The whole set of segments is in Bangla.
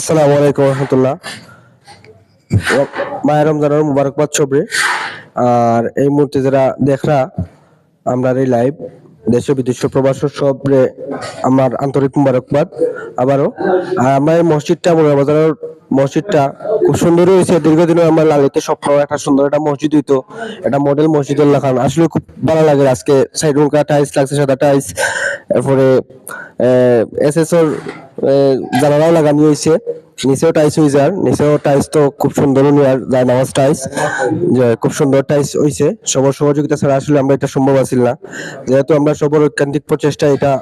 আসসালামু আলাইকুম রহমতুল্লাহ। মায়ের রমজানের মুবারকবাদ ছবি। আর এই মুহূর্তে যারা দেখরা, আমরা এই লাইভ দেশ বিদেশ প্রবাস সবরে আমার আন্তরিক মুবারকবাদ আবারও। আর আমরা এই মসজিদটা বাজারের মসজিদটা খুব সুন্দর হয়েছে। দীর্ঘদিনের আমার লালিতে স্বপ্ন, একটা সুন্দর একটা মসজিদ হইতো। একটা মডেল মসজিদ লাগান আসলে খুব ভালো লাগে আজকে। সাইড টাইলস লাগছে সাদা টাইলস, এরপরে এসএসওর জানালাও লাগানো হয়েছে নিচেও টাইস হয়ে যার নিচেও টাইস তো খুব সুন্দর যায় নামাজ টাইস যে খুব সুন্দর টাইস হয়েছে সবার সহযোগিতা ছাড়া আসলে আমরা এটা সম্ভব আছিল না। যেহেতু আমরা সবার ঐকান্তিক প্রচেষ্টা এটা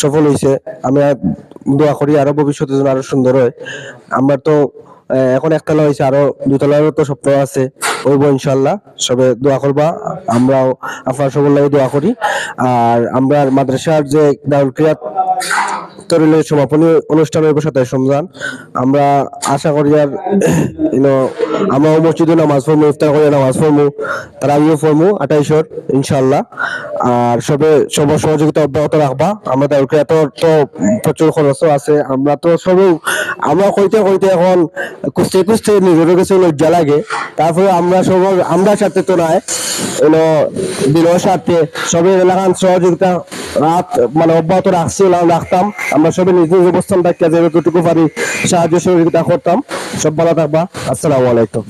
সফল হয়েছে আমি আর দোয়া করি আরও ভবিষ্যতে যেন আরও সুন্দর হয়। আমরা তো এখন একতলা হয়েছে আরও দুতলারও তো স্বপ্ন আছে। হইব ইনশাল্লাহ সবে দোয়া করবা, আমরাও আপনার সবার লাগে দোয়া করি। আর আমরা মাদ্রাসার যে দাউল ক্রিয়াত তরুণের সমাপনী অনুষ্ঠান হইব সাতাইশ রমজান। আমরা আশা করি আর ইনো আমরা মসজিদে নামাজ পড়ব ইফতার করে নামাজ পড়ব তারা আমিও পড়ব আঠাইশর ইনশাল্লাহ আর সবে সব সহযোগিতা অব্যাহত রাখবা। আমরা তাদেরকে এত, তো প্রচুর খরচও আছে। আমরা তো সবই, আমরা কইতে কইতে এখন কুস্তে কুস্তে নিজের কাছে লজ্জা লাগে। তারপরে আমরা সবার, আমরা সাথে তো নয় দিনের সাথে। সবে এলাকার সহযোগিতা রাত মানে অব্যাহত রাখছিলাম রাখতাম। আমরা সবাই নিজ নিজ অবস্থান থাকিয়া যে যতটুকু পারি, সাহায্য সহযোগিতা করতাম। সব ভালো থাকবা। আসসালামু আলাইকুম।